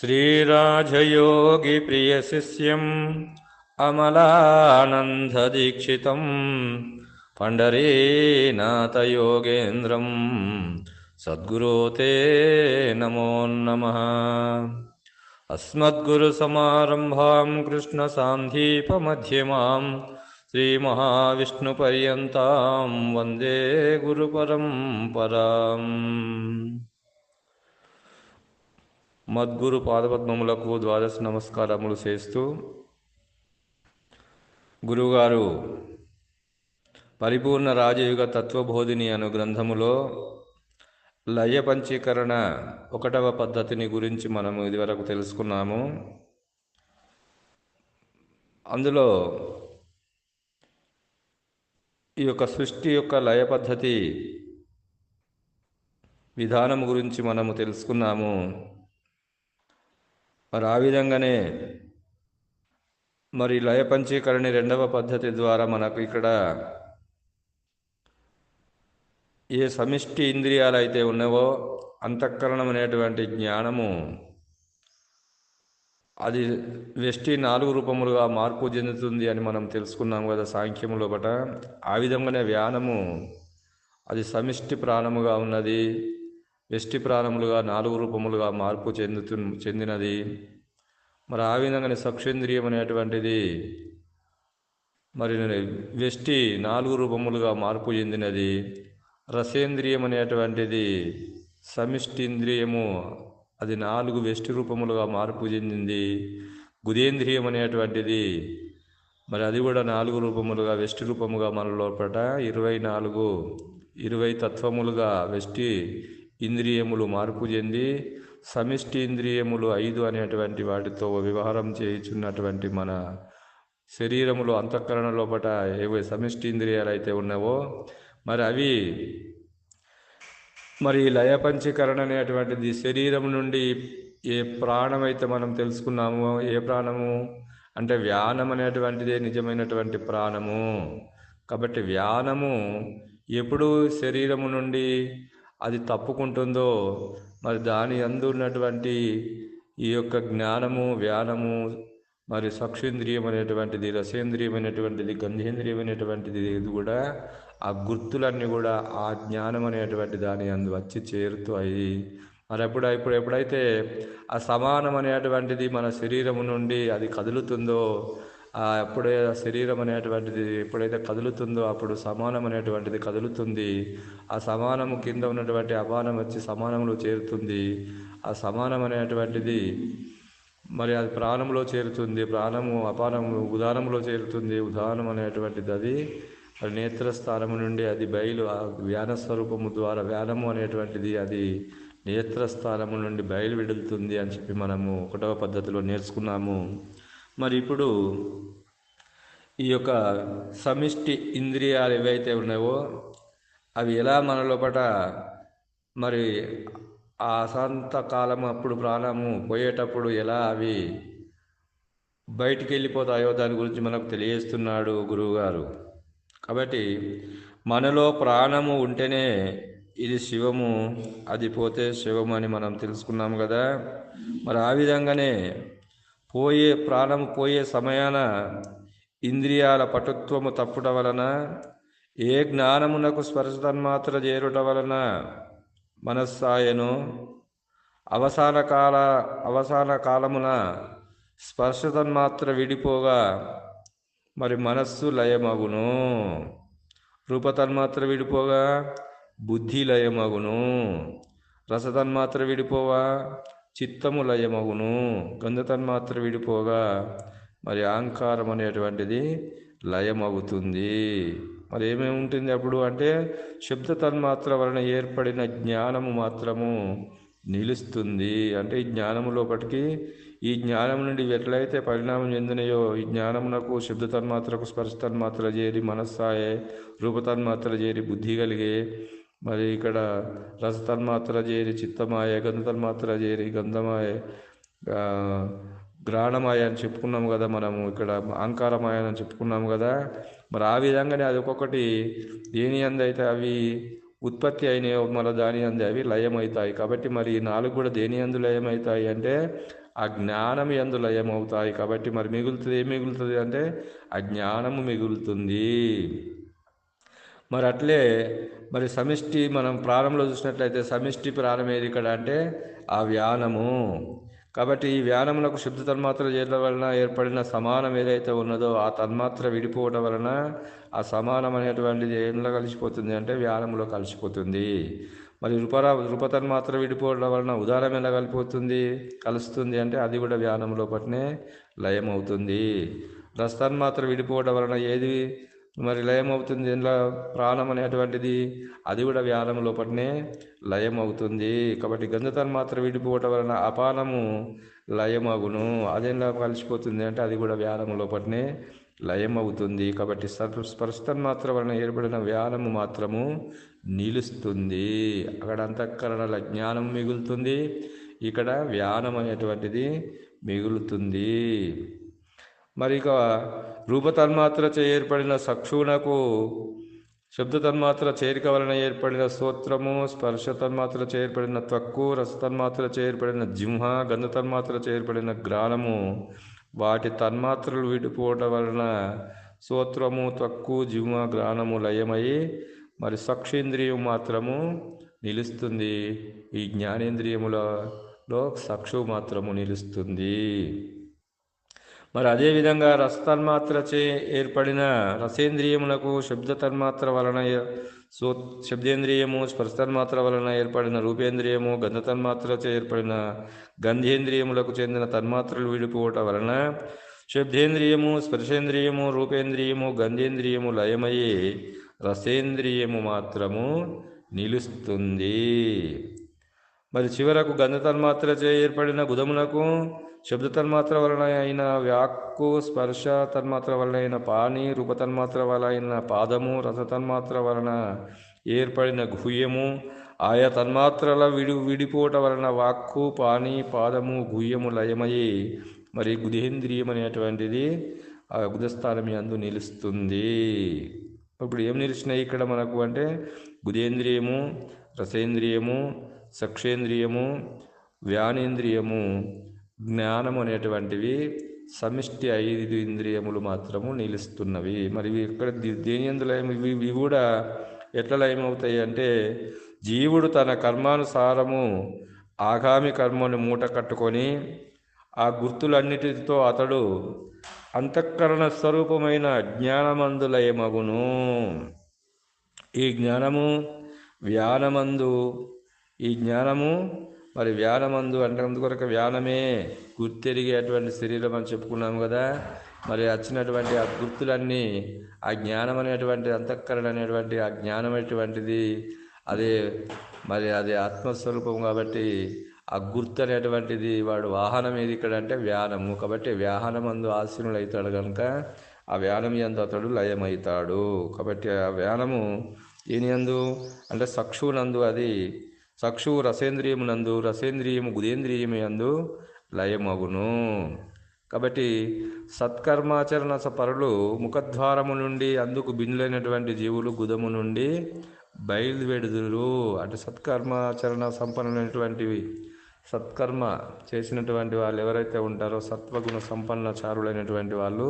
श्रीराजयोगिप्रियशिष्यम् अमलानन्ददीक्षितं पण्डरीनाथयोगेन्द्रं सद्गुरो ते नमो नमः। अस्मद्गुरुसमारम्भां कृष्णसान्धीपमध्यमां श्रीमहाविष्णुपर्यन्तां वन्दे गुरुपरम्पराम् మద్గురు పాదపద్మములకు ద్వాదశ నమస్కారములు చేస్తూ గురువుగారు పరిపూర్ణ రాజయుగ తత్వబోధిని అను గ్రంథములో లయ పంచీకరణ ఒకటవ పద్ధతిని గురించి మనము ఇదివరకు తెలుసుకున్నాము. అందులో ఈ యొక్క సృష్టి యొక్క లయ పద్ధతి విధానం గురించి మనము తెలుసుకున్నాము. మరి ఆ విధంగానే మరి లయ పంచీకరణ రెండవ పద్ధతి ద్వారా మనకు ఇక్కడ ఏ సమిష్టి ఇంద్రియాలు అయితే ఉన్నావో అంతఃకరణం అనేటువంటి జ్ఞానము అది వెష్టి నాలుగు రూపములుగా మార్పు చెందుతుంది అని మనం తెలుసుకున్నాం కదా సాంఖ్యములో బట ఆ విధంగానే వ్యానము అది సమిష్టి ప్రాణముగా ఉన్నది. వెష్టి ప్రాణములుగా నాలుగు రూపములుగా మార్పు చెందుతు చెందినది. మరి ఆ విధంగానే సక్షేంద్రియం అనేటువంటిది మరి వెష్టి నాలుగు రూపములుగా మార్పు చెందినది. రసేంద్రియం అనేటువంటిది సమిష్టింద్రియము అది నాలుగు వెష్టి రూపములుగా మార్పు చెందింది. గుదేంద్రియం అనేటువంటిది మరి అది కూడా నాలుగు రూపములుగా వెష్టి రూపముగా మన లోపల ఇరవై నాలుగు ఇరవై తత్వములుగా వెష్టి ఇంద్రియములు మార్పు చెంది సమిష్టి ఇంద్రియములు ఐదు అనేటువంటి వాటితో వ్యవహారం చేయుచున్నటువంటి మన శరీరములో అంతఃకరణ లోపల ఏవో సమిష్టి ఇంద్రియాలు అయితే ఉన్నావో మరి అవి మరి లయ పంచీకరణ అనేటువంటిది శరీరం నుండి ఏ ప్రాణమైతే అయితే మనం తెలుసుకున్నామో ఏ ప్రాణము? అంటే వ్యానం అనేటువంటిదే నిజమైనటువంటి ప్రాణము. కాబట్టి వ్యానము ఎప్పుడు శరీరము నుండి అది తప్పుకుంటుందో మరి దాని అందు ఉన్నటువంటి ఈ యొక్క జ్ఞానము వ్యానము మరి సక్షేంద్రియం అనేటువంటిది రసేంద్రియం ఇది కూడా ఆ గుర్తులన్నీ కూడా ఆ జ్ఞానం అనేటువంటి దాని అందు వచ్చి చేరుతాయి. మరి ఎప్పుడు ఇప్పుడు ఎప్పుడైతే ఆ సమానం అనేటువంటిది మన శరీరము నుండి అది కదులుతుందో ఆ ఎప్పుడే శరీరం అనేటువంటిది ఎప్పుడైతే కదులుతుందో అప్పుడు సమానం అనేటువంటిది కదులుతుంది. ఆ సమానము కింద ఉన్నటువంటి అపానం వచ్చి సమానంలో చేరుతుంది. ఆ సమానం అనేటువంటిది మరి అది ప్రాణంలో చేరుతుంది. ప్రాణము అపానము ఉదానములో చేరుతుంది. ఉదానం అనేటువంటిది అది మరి నేత్రస్థానము నుండి అది బయలు ఆ వ్యాన స్వరూపము ద్వారా వ్యానము అనేటువంటిది అది నేత్రస్థానము నుండి బయలు విడులుతుంది అని చెప్పి మనము ఒకటవ పద్ధతిలో నేర్చుకున్నాము. మరి ఇప్పుడు ఈ యొక్క సమిష్టి ఇంద్రియాలు ఏవైతే ఉన్నాయో అవి ఎలా మన లోపల మరి ఆ అశాంత కాలం అప్పుడు ప్రాణము పోయేటప్పుడు ఎలా అవి బయటికి వెళ్ళిపోతాయో దాని గురించి మనకు తెలియజేస్తున్నాడు గురువుగారు. కాబట్టి మనలో ప్రాణము ఉంటేనే ఇది శివము అది పోతే శివము అని మనం తెలుసుకున్నాం కదా. మరి ఆ విధంగానే పోయే ప్రాణము పోయే సమయాన ఇంద్రియాల పటుత్వము తప్పుట వలన ఏ జ్ఞానమునకు స్పర్శ తన్మాత్ర చేరుట వలన మనస్సాయను. అవసాన కాల అవసాన కాలమున స్పర్శ తన్మాత్ర విడిపోగా మరి మనస్సు లయమగును. రూపతన్మాత్ర విడిపోగా బుద్ధి లయమగును. రసతన్మాత్ర విడిపోవా? చిత్తము లయమగును. గంధతన్మాత్ర విడిపోగా మరి అహంకారం అనేటువంటిది లయమవుతుంది మరి ఏమేమి ఉంటుంది అప్పుడు అంటే శబ్ద తన్మాత్ర వలన ఏర్పడిన జ్ఞానము మాత్రము నిలుస్తుంది. అంటే ఈ జ్ఞానము లోపటికి ఈ జ్ఞానం నుండి ఎట్లయితే పరిణామం చెందినయో ఈ జ్ఞానమునకు శబ్ద తన్మాత్రకు స్పర్శ తన్మాత్ర చేరి మనస్సాయే రూపతన్మాత్ర చేరి బుద్ధి కలిగే మరి ఇక్కడ రసతన్మాత్ర చేరి చిత్తమాయ గంధతన్మాత్ర చేరి గంధమాయ గ్రాణమాయ అని చెప్పుకున్నాము కదా మనము. ఇక్కడ అహంకారమాయ అని చెప్పుకున్నాము కదా. మరి ఆ విధంగానే అది ఒక్కొక్కటి దేని అందైతే అవి ఉత్పత్తి అయినాయో మన దాని అంది అవి లయమవుతాయి. కాబట్టి మరి నాలుగు కూడా దేని అందు లయమవుతాయి అంటే ఆ జ్ఞానం ఎందు లయమవుతాయి. కాబట్టి మరి మిగులుతుంది ఏం మిగులుతుంది అంటే ఆ జ్ఞానము మిగులుతుంది. మరి అట్లే మరి సమిష్టి మనం ప్రారంభంలో చూసినట్లయితే సమిష్టి ప్రారంభం ఏది ఇక్కడ అంటే ఆ వ్యానము. కాబట్టి ఈ వ్యానములకు శుద్ధ తన్మాత్ర చేయడం వలన ఏర్పడిన సమానం ఏదైతే ఉన్నదో ఆ తన్మాత్ర విడిపోవడం వలన ఆ సమానం అనేటువంటిది ఏంలో కలిసిపోతుంది అంటే వ్యానములో కలిసిపోతుంది. మరి రూపరా రూపతన్మాత్ర విడిపోవడం వలన ఉదారం ఎలా కలిపోతుంది కలుస్తుంది అంటే అది కూడా వ్యానం లోపలనే లయం అవుతుంది రసతన్మాత్ర విడిపోవడం వలన ఏది? మరి లయం అవుతుంది ఇందులో ప్రాణం అనేటువంటిది. అది కూడా వ్యానం లోపలనే లయం అవుతుంది కాబట్టి గంధతన్మాత్ర విడిపోవటం వలన అపానము లయమగును. అదేలా కలిసిపోతుంది అంటే అది కూడా వ్యానం లోపలనే లయం అవుతుంది కాబట్టి స్పర్శతన్మాత్ర వలన ఏర్పడిన వ్యానము మాత్రము నిలుస్తుంది. అక్కడ అంతఃకరణల జ్ఞానం మిగులుతుంది. ఇక్కడ వ్యానం అనేటువంటిది మిగులుతుంది. మరి ఇక రూపతన్మాత్రచే ఏర్పడిన సక్షునకు శబ్ద తన్మాత్ర చేరిక వలన ఏర్పడిన స్తోత్రము స్పర్శ తన్మాత్ర ఏర్పడిన త్వక్కు రసతన్మాత్ర ఏర్పడిన జింహ గంధ తన్మాత్ర ఏర్పడిన గ్రాణము వాటి తన్మాత్రలు విడిపోవటం వలన స్తోత్రము త్వక్కు జింహ గ్రాణము లయమై మరి సక్షేంద్రియం మాత్రము నిలుస్తుంది. ఈ జ్ఞానేంద్రియములలో సక్షు మాత్రము నిలుస్తుంది. మరి అదేవిధంగా రసతన్మాత్రచే ఏర్పడిన రసేంద్రియములకు శబ్ద తన్మాత్ర వలన సో శబ్దేంద్రియము స్పర్శతన్మాత్ర వలన ఏర్పడిన రూపేంద్రియము గంధ తన్మాత్రచే ఏర్పడిన గంధేంద్రియములకు చెందిన తన్మాత్రలు విడిపోవటం వలన శబ్దేంద్రియము స్పర్శేంద్రియము రూపేంద్రియము గంధేంద్రియము లయమయ్యి రసేంద్రియము మాత్రము నిలుస్తుంది. మరి చివరకు గంధ తన్మాత్రచే ఏర్పడిన గుదమునకు శబ్ద తన్మాత్ర వలన అయిన వ్యాక్కు స్పర్శ తన్మాత్ర వలన అయిన పాని రూప తన్మాత్ర వలన అయిన పాదము రథ తన్మాత్ర వలన ఏర్పడిన గుహ్యము ఆయా తన్మాత్రల విడి విడిపోట వలన వాక్కు పాని పాదము గుహ్యము లయమయ్యి మరి గుదేంద్రియం అనేటువంటిది ఆ గుదస్థానం అందు నిలుస్తుంది. ఇప్పుడు ఏం నిలిచినాయి ఇక్కడ మనకు అంటే గుదేంద్రియము రసేంద్రియము సక్షేంద్రియము వ్యానేంద్రియము. జ్ఞానము అనేటువంటివి సమిష్టి ఐదు ఇంద్రియములు మాత్రము నిలుస్తున్నవి. మరి ఇక్కడ ది- దేని ఇవి ఇవి కూడా ఎట్లా లయమవుతాయి అంటే జీవుడు తన కర్మానుసారము ఆగామి కర్మను మూట కట్టుకొని ఆ గుర్తులన్నిటితో అతడు అంతఃకరణ స్వరూపమైన జ్ఞానమందు లయమగును ఈ జ్ఞానము వ్యానమందు ఈ జ్ఞానము మరి వ్యానమందు అంటే అందుకొరకు వ్యానమే గుర్తెరిగేటువంటి శరీరం అని చెప్పుకున్నాము కదా. మరి వచ్చినటువంటి ఆ గుర్తులన్నీ ఆ జ్ఞానం అనేటువంటి అంతఃకరణ అనేటువంటి ఆ జ్ఞానం అనేటువంటిది అదే మరి అది ఆత్మస్వరూపం కాబట్టి ఆ గుర్తు అనేటువంటిది వాడు వాహనం ఏది ఇక్కడ అంటే వ్యానము. కాబట్టి వ్యాహనమందు ఆసీనులు అవుతాడు కనుక ఆ వ్యానం ఎందు అతడు లయమవుతాడు కాబట్టి ఆ వ్యానము దీని ఎందు అంటే సక్షువునందు అది చక్షు రసేంద్రియమునందు రసేంద్రియము గుదేంద్రియమునందు లయమగును. కాబట్టి సత్కర్మాచరణ సపరులు ముఖద్వారము నుండి అందుకు బిందులైనటువంటి జీవులు గుదము నుండి బయలువెడుదురు అంటే సత్కర్మాచరణ సంపన్నమైనటువంటివి సత్కర్మ చేసినటువంటి వాళ్ళు ఎవరైతే ఉంటారో సత్వగుణ సంపన్న చారులైనటువంటి వాళ్ళు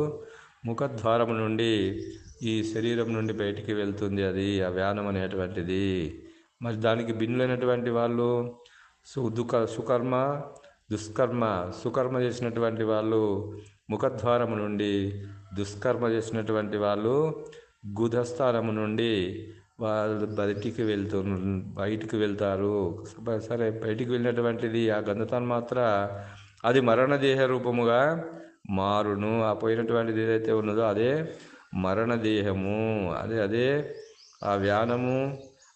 ముఖద్వారము నుండి ఈ శరీరం నుండి బయటికి వెళ్తుంది అది ఆ వ్యానం అనేటువంటిది. మరి దానికి భిన్నులైనటువంటి వాళ్ళు సు సుకర్మ దుష్కర్మ సుకర్మ చేసినటువంటి వాళ్ళు ముఖద్వారము నుండి దుష్కర్మ చేసినటువంటి వాళ్ళు గుధస్థానము నుండి వాళ్ళు బయటికి వెళ్తూ బయటికి వెళ్తారు. సరే బయటికి వెళ్ళినటువంటిది ఆ గంధతాన్ మాత్ర అది మరణదేహ రూపముగా మారును. ఆ పోయినటువంటిది ఏదైతే ఉన్నదో అదే మరణదేహము. అదే అదే ఆ వ్యానము.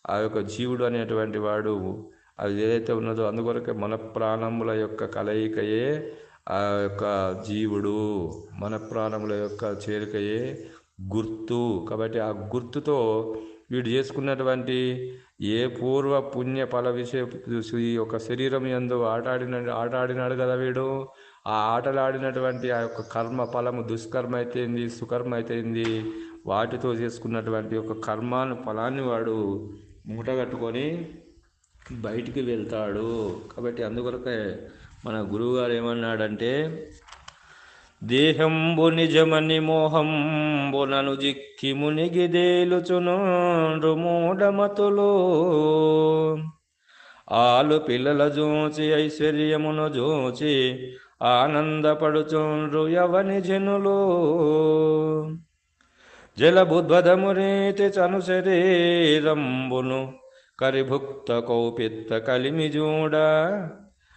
ఆ యొక్క జీవుడు అనేటువంటి వాడు అది ఏదైతే ఉన్నదో అందుకొరకే మన ప్రాణముల యొక్క కలయికయే ఆ యొక్క జీవుడు. మన ప్రాణముల యొక్క చేరికయే గుర్తు. కాబట్టి ఆ గుర్తుతో వీడు చేసుకున్నటువంటి ఏ పూర్వ పుణ్య ఫల విషయ ఈ యొక్క శరీరం ఎందు ఆటాడిన ఆటాడినాడు కదా వీడు. ఆ ఆటలాడినటువంటి ఆ యొక్క కర్మ ఫలము దుష్కర్మ అయితేంది సుకర్మ అయితేంది వాటితో చేసుకున్నటువంటి ఒక కర్మాను ఫలాన్ని వాడు మూట కట్టుకొని బయటికి వెళ్తాడు. కాబట్టి అందుకొరకే మన గురువుగారు ఏమన్నాడంటే దేహంబు నిజమని మోహంబునను జిక్కి మునిగిదేలుచును మూఢమతులు. ఆలు పిల్లల జోచి ఐశ్వర్యమును జోచి ఆనందపడుచుండ్రు యవని జనులు. జలబుద్వదము రీతి చను శరీరంబును కరిభుక్త కౌపిత్త కలిమిజూడ.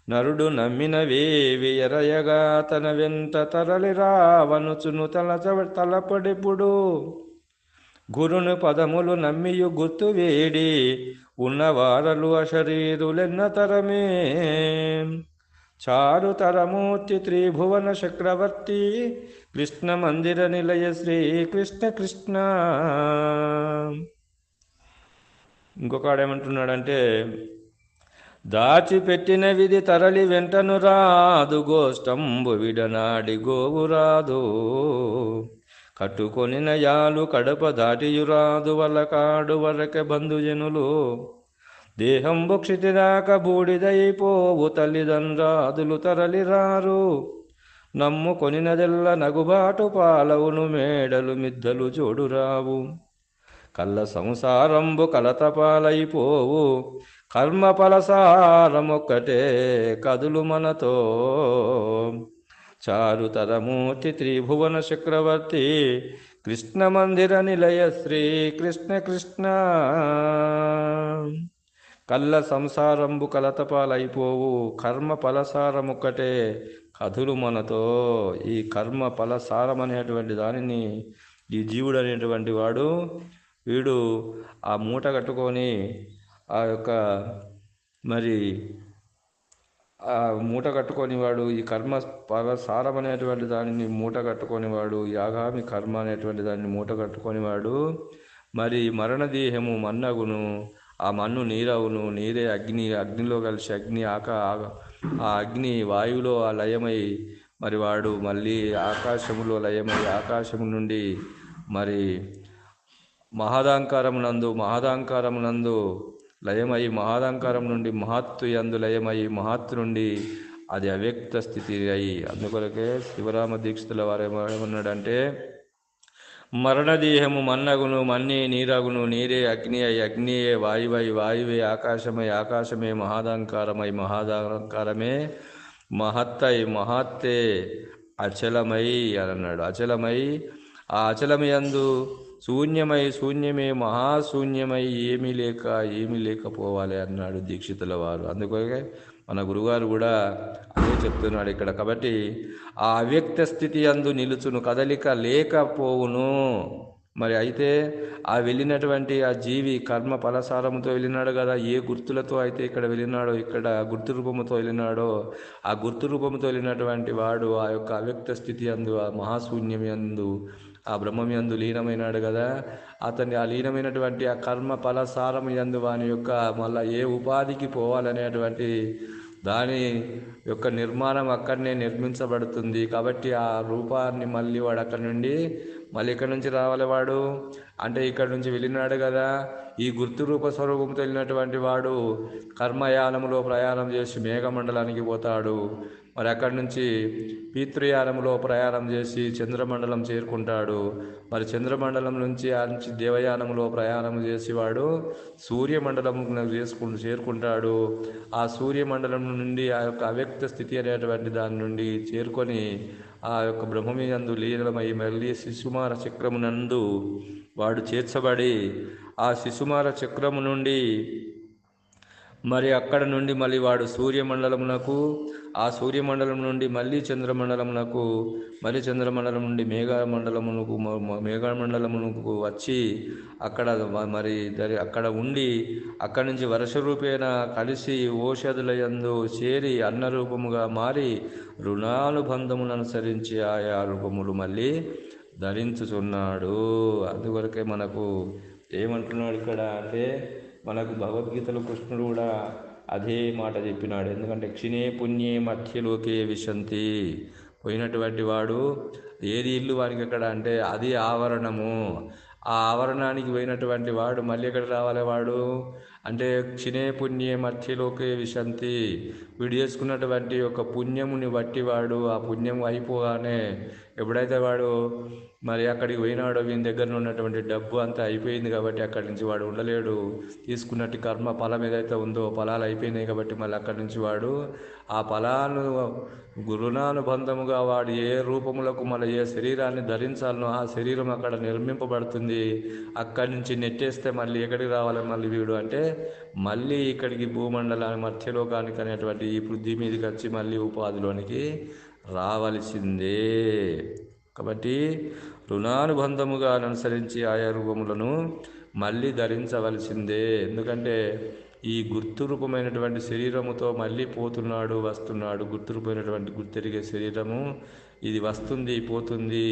నరుడు నమ్మిన వేవి ఎరయగా తన వెంత తరలి రావనుచును తల తలపడిపుడు. గురుని పదములు నమ్మియు గుర్తు వేడి ఉన్నవారలు అశరీరులెన్న తరమే. చారుతరమూర్తి త్రిభువన చక్రవర్తి కృష్ణ మందిర నిలయ శ్రీ కృష్ణ కృష్ణ. ఇంకొకడేమంటున్నాడంటే దాచిపెట్టిన విధి తరలి వెంటను రాదు గోష్టంబు విడనాడి గోవు రాదు. కట్టుకొని నయాలు కడప దాటియురాదు వలకాడు వరక బంధుజనులు దేహం బుక్షితిరాక బూడిదైపోవు తల్లిదండ్రాదులు తరలిరారు. నమ్ముకొనినదెల్ల నగుబాటు పాలవును మేడలు మిద్దలు జోడురావు. కళ్ళ సంసారంబు కలతపాలైపోవు. కర్మ ఫలసారమొక్కటే కదులు మనతో. చారుతరమూర్తి త్రిభువన చక్రవర్తి కృష్ణ మందిర నిలయ శ్రీ కృష్ణ కృష్ణ. కళ్ళ సంసారంబు కలతపాలైపోవు కర్మ ఫలసారమొక్కటే కథులు మనతో. ఈ కర్మ ఫలసారం అనేటువంటి దానిని ఈ జీవుడు అనేటువంటి వాడు వీడు ఆ మూట కట్టుకొని ఆ యొక్క మరి ఆ మూట కట్టుకొని వాడు ఈ కర్మ ఫలసారం అనేటువంటి దానిని మూట కట్టుకొని వాడు యాగామి కర్మ అనేటువంటి దానిని మూట కట్టుకొని వాడు మరి మరణదేహము మన్నగును. ఆ మన్ను నీరవును నీరే అగ్ని అగ్నిలో కలిసి అగ్ని ఆక ఆ అగ్ని వాయువులో ఆ లయమై మరి వాడు మళ్ళీ ఆకాశములో లయమై ఆకాశము నుండి మరి మహదాంకారమునందు మహదాంకారమునందు లయమై మహాదంకారం నుండి మహత్తు యందు లయమై మహత్తు నుండి అది అవ్యక్త స్థితి అయి అందుకొరకే శివరామ దీక్షితుల వారు ఏమన్నాడంటే మరణదేహము మన్నగును మన్నే నీరగును నీరే అగ్ని అయి అగ్నియే వాయువై వాయువే ఆకాశమై ఆకాశమే మహాదంకారమై మహాదంకారమే మహత్తై మహత్తే అచలమై అని అన్నాడు అచలమై ఆ అచలమయందు శూన్యమై శూన్యమే మహాశూన్యమై ఏమీ లేక ఏమీ లేకపోవాలి అన్నాడు దీక్షితుల వారు. అందుకే మన గురుగారు కూడా అదే చెప్తున్నాడు ఇక్కడ కాబట్టి ఆ అవ్యక్త స్థితి అందు నిలుచును కదలిక లేకపోవును. మరి అయితే ఆ వెళ్ళినటువంటి ఆ జీవి కర్మ ఫలసారముతో వెళ్ళినాడు కదా ఏ గుర్తులతో అయితే ఇక్కడ వెళ్ళినాడో ఇక్కడ గుర్తు రూపముతో వెళ్ళినాడో ఆ గుర్తు రూపముతో వెళ్ళినటువంటి వాడు ఆ యొక్క అవ్యక్త స్థితి అందు ఆ మహాశూన్యం యందు ఆ బ్రహ్మం యందు లీనమైనాడు కదా. అతన్ని ఆ లీనమైనటువంటి ఆ కర్మ ఫలసారం యందు వాని యొక్క మళ్ళీ ఏ ఉపాధికి పోవాలనేటువంటి దాని యొక్క నిర్మాణం అక్కడనే నిర్మించబడుతుంది. కాబట్టి ఆ రూపాన్ని మళ్ళీ వాడు అక్కడి నుండి మళ్ళీ ఇక్కడి నుంచి రావాలి వాడు? అంటే ఇక్కడ నుంచి వెళ్ళినాడు కదా. ఈ గుర్తు రూప స్వరూపంతో వెళ్ళినటువంటి వాడు కర్మయానములో ప్రయాణం చేసి మేఘమండలానికి పోతాడు. మరి అక్కడి నుంచి పితృయానంలో ప్రయాణం చేసి చంద్రమండలం చేరుకుంటాడు. మరి చంద్రమండలం నుంచి ఆ నుంచి దేవయానంలో ప్రయాణం చేసి వాడు సూర్యమండలం చేసుకుంటూ చేరుకుంటాడు. ఆ సూర్యమండలం నుండి ఆ యొక్క అవ్యక్త స్థితి అనేటువంటి దాని నుండి చేరుకొని ఆ యొక్క బ్రహ్మమియందు లీనమై మళ్ళీ శిశుమార చక్రమునందు వాడు చేర్చబడి ఆ శిశుమార చక్రము నుండి మరి అక్కడ నుండి మళ్ళీ వాడు సూర్యమండలమునకు ఆ సూర్యమండలం నుండి మళ్ళీ చంద్రమండలమునకు మళ్ళీ చంద్రమండలం నుండి మేఘమండలమునకు మేఘమండలమునకు వచ్చి అక్కడ మరి దరి అక్కడ ఉండి అక్కడి నుంచి వర్ష రూపేణ కలిసి ఓషధులయందు చేరి అన్న రూపముగా మారి రుణానుబంధమును అనుసరించి ఆయా రూపములు మళ్ళీ ధరించుచున్నాడు. అందువరకే మనకు ఏమంటున్నాడు ఇక్కడ అంటే మనకు భగవద్గీతలో కృష్ణుడు కూడా అదే మాట చెప్పినాడు. ఎందుకంటే క్షిణే పుణ్యే మధ్యలోకే విశంతి. పోయినటువంటి వాడు ఏది ఇల్లు వారికి ఎక్కడ? అంటే అది ఆవరణము. ఆ ఆవరణానికి పోయినటువంటి వాడు మళ్ళీ ఎక్కడ రావాలి వాడు? అంటే క్షిణే పుణ్యే మధ్యలోకే విశంతి. వీడు చేసుకున్నటువంటి ఒక పుణ్యముని బట్టి వాడు ఆ పుణ్యం అయిపోగానే ఎప్పుడైతే వాడు మరి అక్కడికి పోయినాడో వీని దగ్గర ఉన్నటువంటి డబ్బు అంతా అయిపోయింది కాబట్టి అక్కడి నుంచి వాడు ఉండలేడు. తీసుకున్నట్టు కర్మ ఫలం ఏదైతే ఉందో ఫలాలు అయిపోయినాయి కాబట్టి మళ్ళీ అక్కడి నుంచి వాడు ఆ ఫలాను గురునానుబంధముగా వాడు ఏ రూపములకు మళ్ళీ ఏ శరీరాన్ని ధరించాలనో ఆ శరీరం అక్కడ నిర్మింపబడుతుంది. అక్కడి నుంచి నెట్టేస్తే మళ్ళీ ఎక్కడికి రావాలి మళ్ళీ వీడు అంటే మళ్ళీ ఇక్కడికి భూమండలానికి మధ్యలోకానికి అనేటువంటి ఈ పృథ్వీ మీదకి వచ్చి మళ్ళీ ఉపాధిలోనికి రావలసిందే. కాబట్టి రుణానుబంధముగా అనుసరించి ఆయా రూపములను మళ్ళీ ధరించవలసిందే. ఎందుకంటే ఈ గుర్తు రూపమైనటువంటి శరీరముతో మళ్ళీ పోతున్నాడు వస్తున్నాడు. గుర్తు రూపమైనటువంటి గుర్తెరిగే శరీరము ఇది వస్తుంది పోతుంది.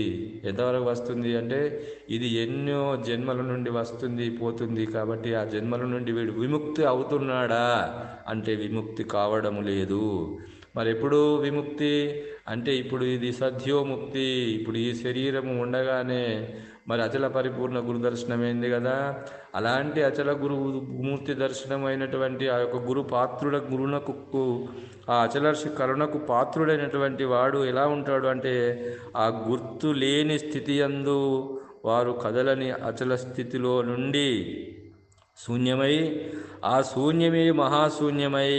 ఎంతవరకు వస్తుంది అంటే ఇది ఎన్నో జన్మల నుండి వస్తుంది పోతుంది. కాబట్టి ఆ జన్మల నుండి వీడు విముక్తి అవుతున్నాడా అంటే విముక్తి కావడం లేదు. మరి ఎప్పుడు విముక్తి అంటే ఇప్పుడు ఇది సద్యోముక్తి ఇప్పుడు ఈ శరీరము ఉండగానే మరి అచల పరిపూర్ణ గురు దర్శనమైంది కదా. అలాంటి అచల గురు మూర్తి దర్శనం అయినటువంటి ఆ యొక్క గురు పాత్రుడ గురునకు ఆ అచలర్షి కరుణకు పాత్రుడైనటువంటి వాడు ఎలా ఉంటాడు అంటే ఆ గుర్తు లేని స్థితి అందు వారు కదలని అచల స్థితిలో నుండి శూన్యమై ఆ శూన్యమే మహాశూన్యమై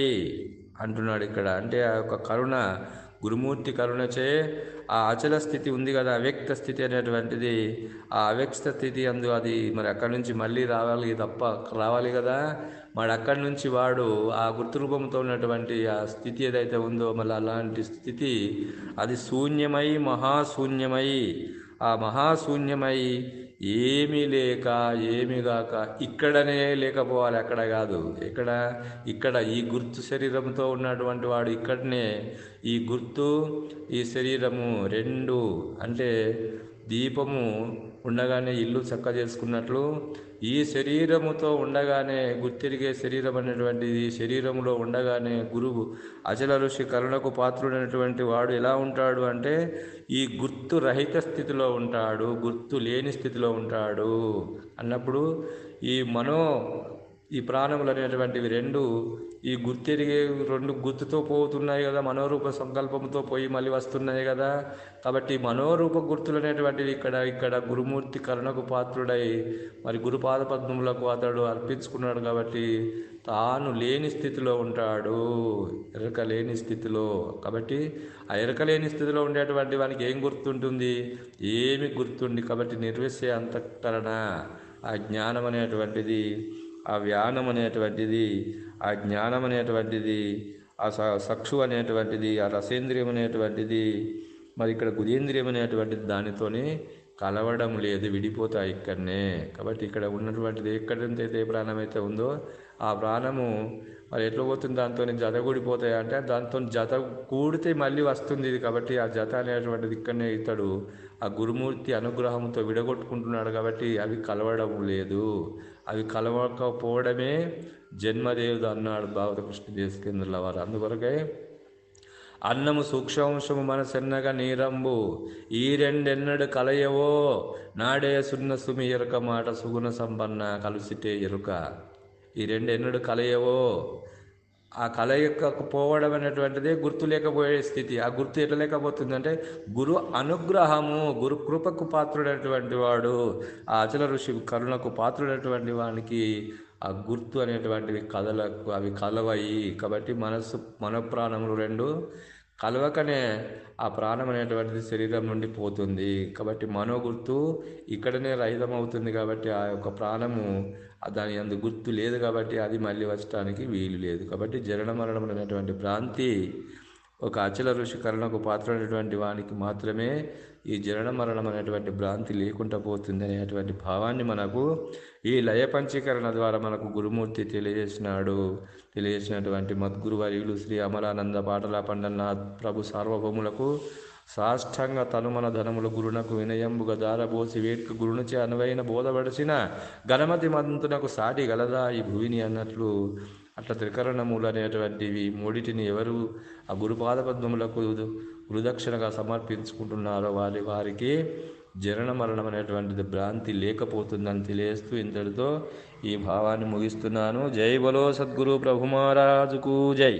అంటున్నాడు ఇక్కడ. అంటే ఆ యొక్క కరుణ గురుమూర్తి కరుణచే ఆ అచల స్థితి ఉంది కదా అవ్యక్త స్థితి అనేటువంటిది. ఆ అవ్యక్త స్థితి అందు అది మరి అక్కడి నుంచి మళ్ళీ రావాలి తప్ప రావాలి కదా. మరి అక్కడి నుంచి వాడు ఆ గుర్తు రూపంతో ఉన్నటువంటి ఆ స్థితి ఏదైతే ఉందో మళ్ళీ అలాంటి స్థితి అది శూన్యమై మహాశూన్యమై. ఆ మహాశూన్యమై ఏమీ లేక ఏమీ గాక ఇక్కడనే లేకపోవాలి అక్కడ కాదు. ఇక్కడ ఇక్కడ ఈ గుర్తు శరీరంతో ఉన్నటువంటి వాడు ఇక్కడనే. ఈ గుర్తు ఈ శరీరము రెండు అంటే దీపము ఉండగానే ఇల్లు చక్క చేసుకున్నట్లు ఈ శరీరముతో ఉండగానే గుర్తిరిగే శరీరం అనేటువంటిది శరీరంలో ఉండగానే గురువు అచల ఋషి కరుణకు పాత్రుడైనటువంటి వాడు ఎలా ఉంటాడు అంటే ఈ గుర్తు రహిత స్థితిలో ఉంటాడు గుర్తు లేని స్థితిలో ఉంటాడు. అన్నప్పుడు ఈ మనో ఈ ప్రాణములు అనేటువంటివి రెండు ఈ గుర్తెరిగే రెండు గుర్తుతో పోతున్నాయి కదా మనోరూప సంకల్పంతో పోయి మళ్ళీ వస్తున్నాయి కదా. కాబట్టి మనోరూప గుర్తులు అనేటువంటివి ఇక్కడ ఇక్కడ గురుమూర్తి కరుణకు పాత్రుడై మరి గురుపాద పద్మములకు అతడు అర్పించుకున్నాడు కాబట్టి తాను లేని స్థితిలో ఉంటాడు ఎరక లేని స్థితిలో. కాబట్టి ఆ ఎరక లేని స్థితిలో ఉండేటువంటి వానికి ఏం గుర్తుంటుంది? ఏమి గుర్తుండి కాబట్టి నిర్విషయ అంతఃకరణ ఆ జ్ఞానం అనేటువంటిది ఆ వ్యానం అనేటువంటిది ఆ జ్ఞానం అనేటువంటిది ఆ సక్షు అనేటువంటిది ఆ రసేంద్రియం అనేటువంటిది మరి ఇక్కడ గుదేంద్రియం అనేటువంటిది దానితోనే కలవడం లేదు విడిపోతాయి ఇక్కడనే. కాబట్టి ఇక్కడ ఉన్నటువంటిది ఎక్కడంతైతే ఏ ప్రాణం అయితే ఉందో ఆ ప్రాణము మరి ఎట్లా పోతుంది? దాంతో జత కూడిపోతాయి అంటే దాంతో జత కూడితే మళ్ళీ వస్తుంది ఇది. కాబట్టి ఆ జత అనేటువంటిది ఇక్కడనే ఇతడు ఆ గురుమూర్తి అనుగ్రహంతో విడగొట్టుకుంటున్నాడు కాబట్టి అవి కలవడం లేదు. అవి కలవకపోవడమే జన్మదేవుడు అన్నాడు భారత కృష్ణ దేశకేంద్రుల వారు. అందుకొరకే అన్నము సూక్ష్మాంశము మనసెన్నగా నీరంబు ఈ రెండెన్నడు కలయవో నాడే సున్న సుమి ఎరుక మాట సుగుణ సంపన్న కలుసిటే ఎరుక. ఈ రెండెన్నడు కలయవో ఆ కలయకపోవడం అనేటువంటిదే గుర్తు లేకపోయే స్థితి. ఆ గుర్తు ఎట్లా లేకపోతుందంటే గురు అనుగ్రహము గురు కృపకు పాత్రుడైనటువంటి వాడు ఆ అచల ఋషి కరుణకు పాత్రుడైనటువంటి వానికి ఆ గుర్తు అనేటువంటివి కథలకు అవి కలవయి కాబట్టి మనస్సు మన ప్రాణములు రెండు కలవకనే ఆ ప్రాణం అనేటువంటిది శరీరం నుండి పోతుంది. కాబట్టి మనో గుర్తు ఇక్కడనే రహితం అవుతుంది కాబట్టి ఆ యొక్క ప్రాణము దాని అందు గుర్తు లేదు కాబట్టి అది మళ్ళీ వచ్చడానికి వీలు లేదు. కాబట్టి జనన మరణం అనేటువంటి భ్రాంతి ఒక అచల ఋషి కరుణకు పాత్రమైనటువంటి వానికి మాత్రమే ఈ జనన మరణం అనేటువంటి భ్రాంతి లేకుండా పోతుంది అనేటువంటి భావాన్ని మనకు ఈ లయ పంచీకరణ ద్వారా మనకు గురుమూర్తి తెలియజేసినాడు. తెలియజేసినటువంటి మద్గురువర్యులు శ్రీ అమలానంద పాటల పండనాథ్ ప్రభు సార్వభౌములకు సాష్టంగ తనుమన ధనముల గురునకు వినయంబుగ దారబోసి వేట్క గురునుచే అనువైన బోధపడిచిన గణమతి మంతునకు సాటి గలదా ఈ భూమిని అన్నట్లు. అట్లా త్రికరణములు అనేటువంటివి మూడిటిని ఎవరు ఆ గురుపాద పద్మములకు గురుదక్షిణగా సమర్పించుకుంటున్నారో వారి వారికి జనన మరణం అనేటువంటిది భ్రాంతి లేకపోతుందని తెలియస్తూ ఇంతటితో ఈ భావాన్ని ముగిస్తున్నాను. జై బలో సద్గురు ప్రభు మహారాజుకు జై.